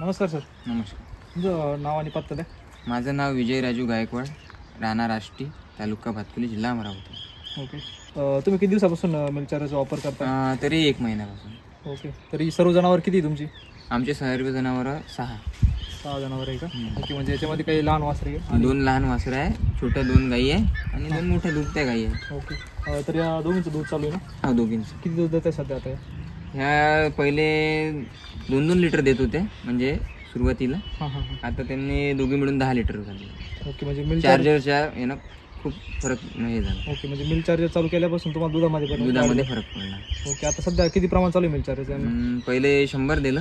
नमस्कार सर. नमस्कार. तुमचं नाव आणि पत्ता द्या. माझं नाव विजय राजू गायकवाड राहणार आष्टी तालुका भातकुली जिल्हा अमरावती. ओके. अं, तुम्ही किती दिवसापासून मिलचाराचा वापर करता? अं, तरी एक महिन्यापासून. ओके. तरी सर्व जनावर किती आहे तुमची? आमचे सर्व जनावरं सहा. सहा जनावर आहे का. ओके म्हणजे याच्यामध्ये काही लहान वासरे आहे? दोन लहान वासरं आहे छोट्या दोन गाई आहे आणि दोन मोठ्या दुधत्या गाई आहे. ओके. अं, तर या दोघींचं दूध चालू आहे ना? हा दोघींचं. किती दूध देत आहे सध्या आता हे? ह्या पहिले दोन दोन लिटर देत होते म्हणजे सुरुवातीला. हां हां हां. आता त्यांनी दोघी मिळून दहा लिटर झाले ओके म्हणजे मिल चार्जरच्या यानं खूप फरक हे झाला. ओके म्हणजे मिल चार्जर चालू केल्यापासून तुम्हाला दुधामध्ये पण दुधामध्ये फरक पडला. ओके आता सध्या किती प्रमाण चालू आहे मिल चार्जर हम्म, पहिले शंभर दिलं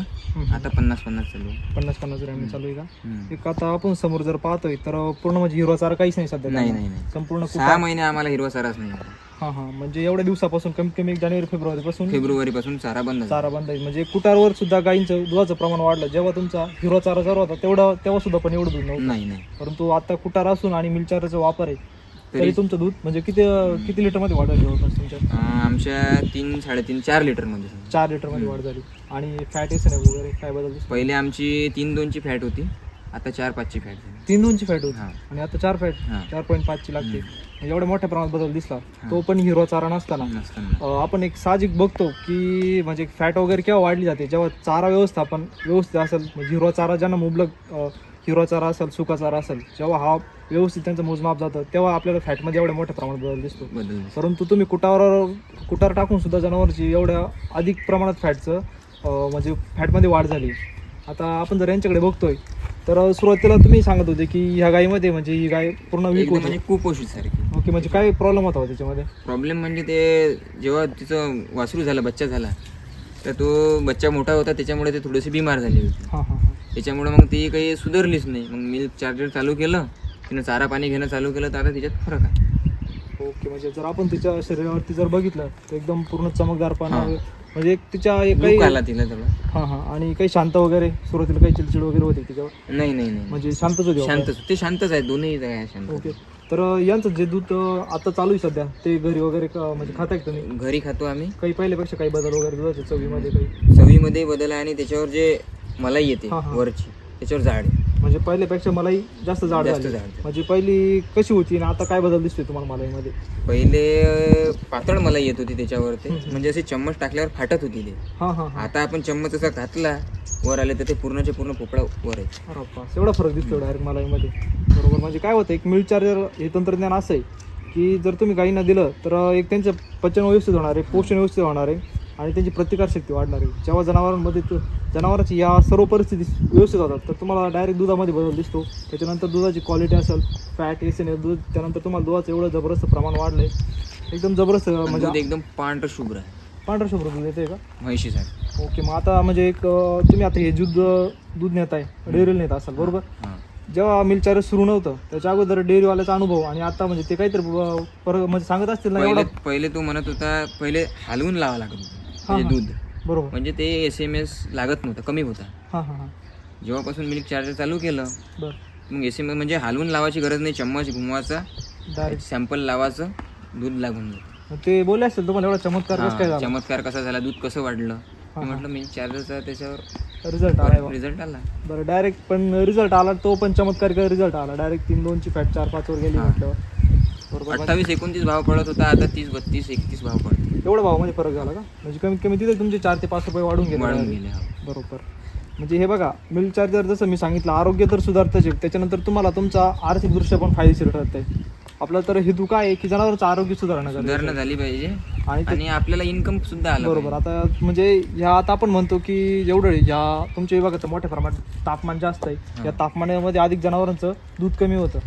आता पन्नास पन्नास चालू आहे. पन्नास पन्नास ग्रॅम चालू आहे का? हम्म. एक आता आपण समोर जर पाहतोय तर पूर्ण म्हणजे हिरवा चारा काहीच नाही सध्या नाही. नाही नाही. संपूर्ण सहा महिने आम्हाला हिरवा चाराच नाही आला. हां हां. म्हणजे एवढ्या दिवसापासून कमीत कमी एक जानेवारी फेब्रुवारी पासून फेब्रुवारी पासून चारा बंद झाला. चारा बंद आहे. म्हणजे कुटारवर सुद्धा गायींचं दुधाचं प्रमाण वाढलं. जेव्हा तुमचा हिरवा चारा चालू होता तेवढा तेव्हा सुद्धा पण एवढं दूध नव्हतं. नाही नाही. परंतु आता कुटार असून आणि मिलचाराचा वापर आहे तरी तुमचं दूध म्हणजे किती किती लिटरमध्ये वाढ झाली जवळपास तुमच्या? अं, आमच्या तीन साडेतीन चार लिटरमध्ये. चार लिटरमध्ये वाढ झाली. आणि फॅट एस वगैरे काय बदल दिसतो? पहिले आमची तीन दोनची फॅट होती. आता चार पाचची फॅट झाली. तीन दोनची फॅट होती. हा. आणि आता चार फॅट हा. चार पॉईंट पाचची लागते. म्हणजे एवढ्या मोठ्या प्रमाणात बदल दिसला. तो पण हिरवा चारा नसताना. नसताना. अं, आपण एक साहजिक बघतो की म्हणजे फॅट वगैरे केव्हा वाढली जाते? जेव्हा चारा व्यवस्थापन व्यवस्थित असेल म्हणजे हिरवा चारा ज्यांना मुबलक अं, हिरवा चारा असेल सुका चारा असेल जेव्हा हा व्यवस्थित त्यांचं मोजमाप जातं तेव्हा आपल्याला फॅटमध्ये एवढ्या मोठ्या प्रमाणात बदल दिसतो. बदल. परंतु तुम्ही कुटावर कुटार टाकून सुद्धा जनावरची एवढ्या अधिक प्रमाणात फॅटचं अं, म्हणजे फॅटमध्ये वाढ झाली. आता आपण जर यांच्याकडे बघतोय तर सुरुवातीला तुम्ही सांगत होते की ह्या गायीमध्ये म्हणजे ही गाय पूर्ण वीक एकदम होती. म्हणजे कुपोषित सारखी ओके म्हणजे काय प्रॉब्लेम होता हो त्याच्यामध्ये? प्रॉब्लेम म्हणजे ते जेव्हा तिचं वासरू झालं बच्चा झाला तर तो बच्चा मोठा होता त्याच्यामुळे ते थोडीशी बिमार झाली होती. हां हां हां. त्याच्यामुळे मग ती काही सुधारलीच नाही. मग मिल्क चार्जर चालू केलं तिनं चारा पाणी घेणं चालू केलं तर आता त्याच्यात फरक आहे. ओके म्हणजे जर आपण तिच्या शरीरावरती जर बघितलं तर एकदम पूर्ण चमकदारपणा हा. म्हणजे एक तिच्या एक काही आला तिला हां हां. आणि काही शांत वगैरे? सुरुवातीला काही चिडचिड वगैरे होते तिच्यावर? नाही नाही नाही म्हणजे शांतच होती शांतच ते शांतच आहे दोन्ही आहे शांत. ओके. तर यांचं जे दूध अं, आता चालू आहे सध्या ते घरी वगैरे क- म्हणजे खाताय का तुम्ही? घरी खातो आम्ही. काही पहिल्यापेक्षा काही बदल वगैरे दुधाच्या चवीमध्ये काही? चवीमध्ये बदल आहे आणि त्याच्यावर जे मलाई येते हा, हा. वरची त्याच्यावर जाड आहे. म्हणजे पहिल्यापेक्षा मलाही जास्त जाड जास्त झाली. जाड. म्हणजे पहिली कशी होती आणि आता काय बदल दिसतोय तुम्हाला मलाईमध्ये? पहिले अं, पातळ मलाई येत होती त्याच्यावर ते हम्म. म्हणजे असे चम्मच टाकल्यावर फाटत होती ते. हां हां हां. आता आपण चम्मच असा घातला वर आले तर ते पूर्णचे पूर्ण पोपळा वर आहे. अरे एवढा फरक दिसतो डायरेक्ट मलाईमध्ये. बरोबर म्हणजे काय होतं एक मिल्क चार्जर हे तंत्रज्ञान असं आहे की जर तुम्ही गाईंना दिलं तर एक त्यांचं पचन व्यवस्थित होणार आहे पोषण व्यवस्थित होणार आहे. आणि त्यांची प्रतिकारशक्ती वाढणार. आहे जेव्हा जनावरांमध्ये त- जनावरांची या सर्व परिस्थिती व्यवस्थित होतात तर तुम्हाला डायरेक्ट दुधामध्ये बदल दिसतो. त्याच्यानंतर दुधाची क्वालिटी असेल फॅट एसन दूध त्यानंतर तुम्हाला दुधाचं एवढं जबरदस्त प्रमाण वाढलं आहे एकदम जबरदस्त म्हणजे एकदम पांढरं शुभ्र आहे. पांढरं शुभ्र दूध येते का? म्हैशीसाठी ओके मग आता म्हणजे एक तुम्ही आता हे दूध दूध नेताय डेअरीला नेत असाल बरोबर? जेव्हा मिल्क चार्जर सुरू नव्हतं त्याच्या अगोदर डेअरीवाल्याचा अनुभव आणि आता म्हणजे ते काहीतरी म्हणजे सांगत असतील ना पहिले तो म्हणत होता पहिले हलवून लावा लागत म्हणजे. दूध. बरोबर. म्हणजे ते एस एम एस लागत नव्हतं कमी होता. हां हां हां. जेव्हापासून मिल्क चार्जर चालू केलं बरं. मग एस एम एस म्हणजे हलवून लावायची गरज नाही चम्मच घुमवायचा डायरेक्ट सॅम्पल लावायचं दूध लागून जातं. ते बोलले असतील तुम्हाला एवढा चमत्कार कसं काय हा, झाला? चमत्कार कसा झाला दूध कसं वाढलं. मी म्हटलं मिल्क चार्जरचा त्याच्यावर रिझल्ट आलाय बा. रिझल्ट आला. बरं डायरेक्ट पण रिझल्ट आला तो पण चमत्कारिक रिझल्ट आला. डायरेक्ट तीन दोनची फॅट चार पाच वर गेली हा. अठ्ठावीस एकोणतीस भाव पडत होता आता तीस बत्तीस एकतीस भाव पडतो एवढा भावामध्ये फरक झाला का? म्हणजे कमीत कमी तिथे तुमचे चार ते पाच रुपये वाढून गेले. वाढून. गेले हो. बरोबर. म्हणजे हे बघा मिल्क चार्जर जसं मी सांगितलं आरोग्य तर सुधारतच आहे. त्याच्यानंतर तुम्हाला तुमचा आर्थिकदृष्ट्या पण फायदेशीर ठरत आहे आपला तर हेतू काय आहे की जनावरचं आरोग्य सुधारणं गरजेचं सुधारणा. झाली पाहिजे. आणि ते- आणि आपल्याला इन्कम सुद्धा आलं बरोबर. आता म्हणजे ह्या आता आपण म्हणतो की एवढं ह्या तुमच्या विभागाचं मोठ्या प्रमाणात तापमान जास्त आहे. या तापमानामध्ये अधिक जनावरांचं दूध कमी होतं.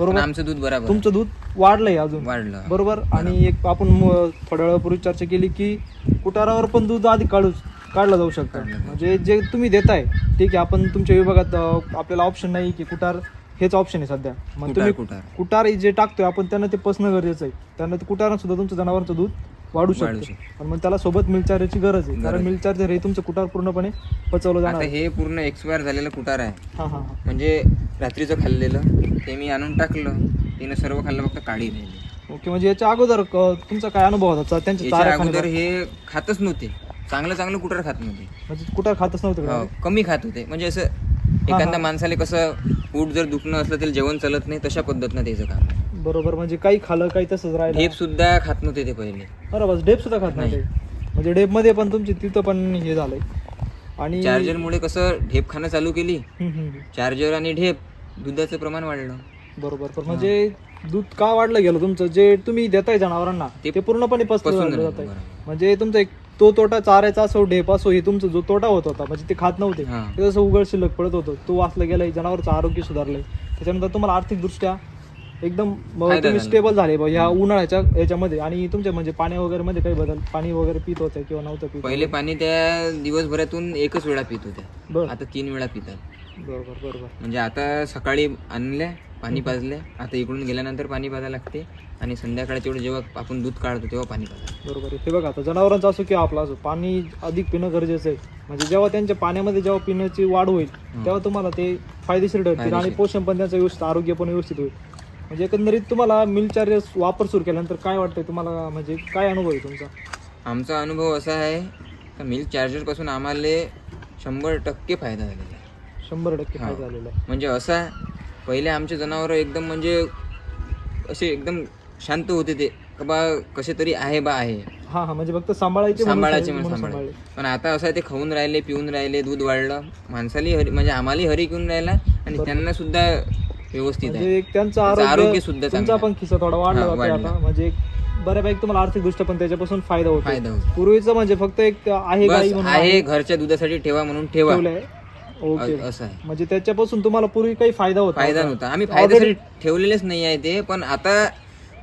बरोबर? आमचं दूध बरोबर. तुमचं दूध वाढलंय अजून. वाढलं. बरोबर? आणि एक आपण थोड्या वेळापूर्वी चर्चा केली की कुटारावर पण दूध अधिक काढू काढलं जाऊ शकतं. म्हणजे जे तुम्ही देताय ठीक आहे आपण तुमच्या विभागात आपल्याला ऑप्शन नाही की कुटार हेच ऑप्शन आहे सध्या. मग कुटार तुम्ही कुटार. कुटार जे टाकतोय आपण त्यांना ते पसणं गरजेचं आहे. त्यांना ते कुटारानं सुद्धा तुमचं जनावरांचं दूध वाढू शकतं. पण मग त्याला सोबत मिल्क चार्जरची गरज आहे. कारण गरज. मिल्क चार्जर हे तुमचं कुटार पूर्णपणे पचवलं जाणार हे पूर्ण एक्सपायर झालेलं कुटार आहे. हां हां हां. म्हणजे रात्रीचं खाल्लेलं ते मी आणून टाकलं. तिनं सर्व खाल्लं फक्त काळी राहिली ओके म्हणजे याच्या अगोदर क- तुमचा काय अनुभव होता? त्यांच्या याच्या चारा अगोदर खाण्याचा? हे खातच नव्हते. चांगलं चांगलं कुठं खात नव्हते. म्हणजे कुठं खातच नव्हतं का? हो, कमी खात होते. म्हणजे असं एखाद्या माणसाला कसं पोट जर दुखणं असलं त्याला जेवण चालत नाही तशा पद्धतीनं त्याचं काम आहे. बरोबर म्हणजे काही खालं काही तसंच राहिलं. ढेप सुद्धा खात नव्हते ते पहिले. बरोबर डेप सुद्धा खात नाही. नव्हते म्हणजे डेपमध्ये पण तुमची तिथं पण हे झालंय. आणि चार्जरमुळे कसं ढेप खाणं चालू केली. हम्म, हम्म, हम्म. चार्जर आणि ढेप दुधाचं प्रमाण वाढलं. बरोबर. पण म्हणजे दूध का वाढलं गेलं तुमचं? जे तुम्ही देताय जनावरांना ते ते पूर्णपणे झालं बरोबर. म्हणजे तुमचा एक तो तोटा चारायचा असो ढेप असो हे तुमचा जो तोटा होत होता म्हणजे ते खात नव्हते. हा. ते जसं उघड शिल्लक पडत होतं तो वाचला गेलाय जनावरचं आरोग्य सुधारलंय. त्याच्यानंतर तुम्हाला आर्थिक दृष्ट्या एकदम फायदा तुम्ही झाला. स्टेबल झाले बा ह्या उन्हाळ्याच्या याच्यामध्ये. आणि तुमच्या म्हणजे पाण्या वगैरे मध्ये काही बदल? पाणी वगैरे पित होतं किंवा नव्हतं पित पहिले पाणी त्या दिवसभरातून एकच वेळा पित होत्या. बरं. आता तीन वेळा पितात. बरोबर बरोबर. म्हणजे आता सकाळी आणल्या पाणी पाजले. आता इकडून गेल्यानंतर पाणी पाजायला लागते. आणि संध्याकाळच्या वेळी जेव्हा आपण दूध काढतो तेव्हा पाणी पाजायला बरोबर आहे. ते बघा आता जनावरांचं असो किंवा आपलं असो पाणी अधिक पिणं गरजेचं आहे. म्हणजे जेव्हा त्यांच्या पाण्यामध्ये जेव्हा पिण्याची वाढ होईल तेव्हा तुम्हाला ते फायदेशीर ठरतील. आणि. पोषण पण त्यांचं व्यवस्थित आरोग्य पण व्यवस्थित होईल. म्हणजे एकंदरीत तुम्हाला मिल्क चार्जेस वापर सुरू केल्यानंतर काय वाटतंय तुम्हाला? म्हणजे काय अनुभव आहे तुमचा? आमचा अनुभव असा आहे का मिल्क चार्जरपासून आम्हाला शंभर टक्के फायदा झालेला आहे. शंभर टक्के हा. फायदा झालेला आहे. म्हणजे असा पहिले आमचे जनावर एकदम म्हणजे असे एकदम शांत होते ते का बा कसे तरी आहे बा आहे. हा हा म्हणजे फक्त सांभाळायचे म्हणून सांभाळायचे म्हणून सांभाळले. पण आता असं आहे ते खाऊन राहिले पिऊन राहिले दूध वाढलं माणसाली हरी म्हणजे आम्हालाही हरी घेऊन राहिला आणि त्यांना सुद्धा व्यवस्थित आहे. म्हणजे एक त्यांचं त्यांचं आरोग्य आरोग्य सुद्धा तुमचा चांगलं पण खिस्सा थोडा वाढला हा, जातोय वाढला. आता म्हणजे एक बऱ्यापैकी तुम्हाला आर्थिक दृष्ट्या पण त्याच्यापासून फायदा होतो फायदा होतो. पूर्वीचं म्हणजे फक्त एक आहे गाई बस म्हणून आहे. घरच्या दुधासाठी ठेवा म्हणून ठेवा. ठेवलंय. ओके. अ- असं आहे. म्हणजे त्याच्यापासून तुम्हाला पूर्वी काही फायदा होता? फायदा? नव्हता. आम्ही फायद्यासाठी ठेवलेलेच नाही आहे ते पण आता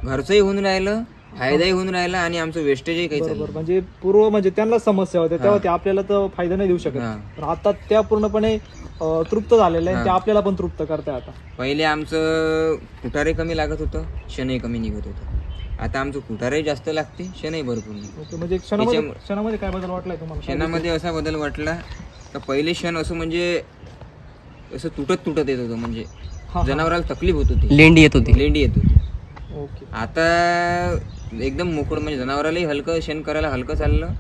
घरचंही होऊन राहिलं फायदाही होऊन राहिला आणि आमचं वेस्टेजही काही बरोबर. म्हणजे पूर्व म्हणजे त्यांना समस्या होत्या तेव्हा ते आपल्याला तर फायदा नाही देऊ शकत. हा. आता त्या पूर्णपणे अं, तृप्त झालेल्या आहेत ते आपल्याला पण तृप्त करताय आता. पहिले आमचं कुटारही कमी लागत होतं शनही कमी निघत होतं. आता आमचं कुटारही जास्त लागते शनही भरपूर निघते. ओके. म्हणजे क्षणामध्ये क्षणामध्ये काय बदल वाटलाय तुम्हाला? शेणामध्ये असा बदल वाटला का पहिले क्षण असं म्हणजे असं तुटत तुटत येत होतं म्हणजे हा, जनावराला तकलीफ होत होती. लेंडी येत होती. लेंडी येत होती. ओके. आता एकदम मोकळं म्हणजे जनावरालाही हलकं शेण करायला हलकं चाललं.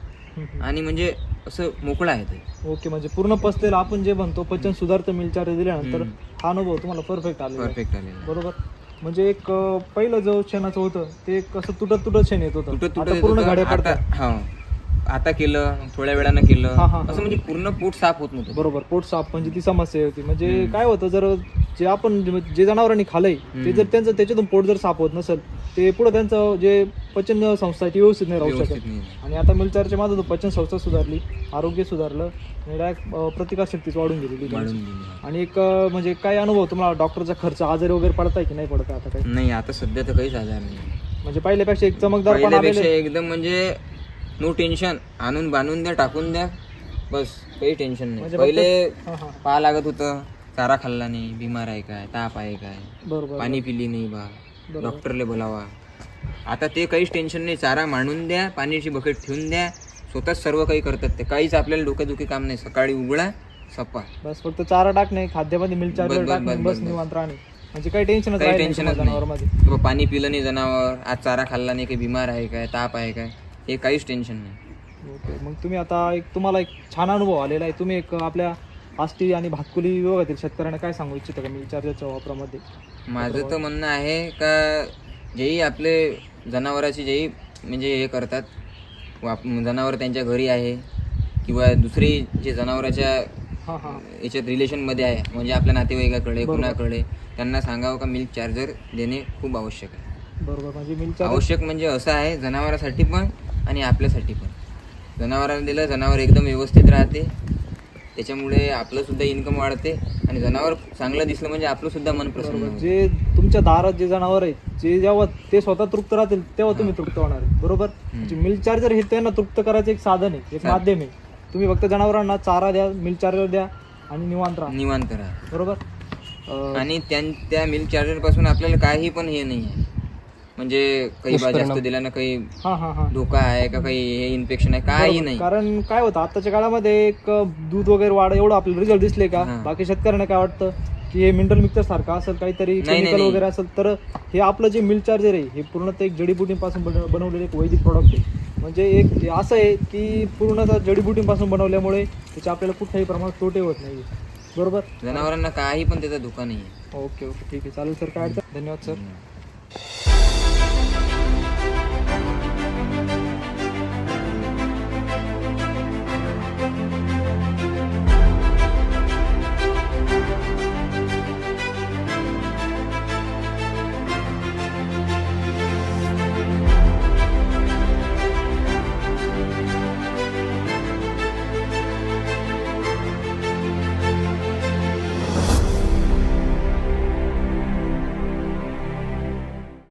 आणि म्हणजे असं मोकळं आहे ते. ओके म्हणजे पूर्ण पचलेलं आपण जे म्हणतो पचन सुधारतं मिलचार दिल्यानंतर हा अनुभव तुम्हाला परफेक्ट आलेला आहे. परफेक्ट आलेलं आहे. बरोबर? म्हणजे एक अं, पहिलं जो शेणाचं होतं ते एक असं तुटत तुटत शेण येत होतं. तुटत तुटत आता येत पूर्ण होतं. गाड्या आता पडतात हा. आता केलं थोड्या वेळानं केलं. हा, हा, हा. असं म्हणजे पूर्ण पोट साफ होत नव्हतं. बरोबर पोट साफ म्हणजे ती समस्या होती. म्हणजे काय होतं जर जे आपण जे जनावरांनी खाल्लंय ते जर त्यांचं त्याच्यातून पोट जर साफ होत नसेल ते पुढे त्यांचं जे पचन संस्था आहे ती व्यवस्थित नाही राहू शकत. नाही. आणि आता मिलचारच्या माझं पचन संस्था सुधारली आरोग्य सुधारलं आणि डायरेक्ट प्रतिकार शक्तीच वाढून गेलेली त्यांची. वाढून गेली. आणि एक अं, म्हणजे काय अनुभव तुम्हाला डॉक्टरचा खर्च आजारी वगैरे पडताय की नाही पडत आता काही? नाही आता सध्या तर काहीच आजार नाही. म्हणजे पहिल्यापेक्षा एक चमकदार पण पहिल्यापेक्षा एकदम म्हणजे नो टेन्शन. आणून बांधून द्या टाकून द्या. बस काही टेन्शन नाही. म्हणजे पहिले हा हा. पाहा लागत होतं चारा खाल्ला नाही बिमार आहे काय ताप आहे काय. बरोबर पाणी पिली नाही बा. डॉक्टरले बोलावा. आता ते काहीच टेन्शन नाही. चारा मांडून द्या पाण्याची बकेट ठेवून द्या. स्वतःच सर्व काही करतात ते. काहीच आपल्याला डोकेदुखी काम नाही. सकाळी उघडा सपा. बस फक्त चारा टाकणे खाद्यामध्ये मिल बस, चार्जर बस, टाकणे बस, बस बस, बस. निवांत राहणे म्हणजे काही टेन्शनच काही राहिलं नाही टेन्शनच तुम्हाला जनावरांमध्ये. नाही पाणी पिलं नाही जनावर. आज चारा खाल्ला नाही काही बिमार आहे काय ताप आहे काय. हे काहीच टेन्शन नाही. ओके मग तुम्ही आता एक तुम्हाला एक छान अनुभव आलेला आहे. तुम्ही एक आपल्या आष्टी आणि भातकुली विभागातील शेतकऱ्यांना काय सांगू इच्छिता का? मिल चार्जरच्या वापरामध्ये. माझं तर म्हणणं आहे का जेही आपले जनावराची जेही म्हणजे हे करतात वाप जनावर त्यांच्या घरी आहे किंवा दुसरी जे जनावराच्या हां हां. याच्यात रिलेशनमध्ये आहे म्हणजे आपल्या नातेवाईकाकडे कुणाकडे त्यांना सांगावं का मिल्क चार्जर देणे खूप आवश्यक आहे. बरोबर म्हणजे मिल चार्जर आवश्यक म्हणजे असं आहे जनावरासाठी पण आणि आपल्यासाठी पण. जनावराला दिलं जनावर एकदम व्यवस्थित राहते. त्याच्यामुळे आपलं सुद्धा इन्कम वाढते. आणि जनावर चांगलं दिसलं म्हणजे आपलं सुद्धा मन प्रसन्न होतं. जे तुमच्या दारात जे जनावर आहेत जे जेव्हा ते स्वतः तृप्त राहतील तेव्हा तुम्ही तृप्त होणार आहे बरोबर? मिल चार्जर हे त्यांना तृप्त करायचं एक साधन आहे एक माध्यम आहे. तुम्ही फक्त जनावरांना चारा द्या मिल चार्जर द्या आणि निवांत राहा. निवांत राहा. बरोबर? अं, आणि त्या त्या मिल्क चार्जरपासून आपल्याला काही पण हे नाही आहे म्हणजे काही जास्त दिल्यानं काही हा हा हा. धोका आहे का काही हे इन्फेक्शन आहे काही नाही. कारण काय होतं आताच्या काळामध्ये एक दूध वगैरे वाढ एवढं आपल्याला रिझल्ट दिसले का? हा. बाकी शेतकऱ्यांना काय वाटतं? की हे मिनरल मिक्सर सारखं असेल काहीतरी नाही, केमिकल नाही. वगैरे असेल तर हे आपलं जे मिल्क चार्जर आहे हे पूर्णतः एक जडीबुटींपासून बन- बनवलेलं एक वैदिक प्रॉडक्ट आहे. म्हणजे एक हे असं आहे की पूर्णतः जडीबुटींपासून बनवल्यामुळे त्याचे आपल्याला कुठल्याही प्रमाणात तोटे होत नाही बरोबर? जनावरांना काही पण त्याचा धोका नाही ओके ओके. ठीक आहे. चालेल सर. काय अडचण? धन्यवाद सर.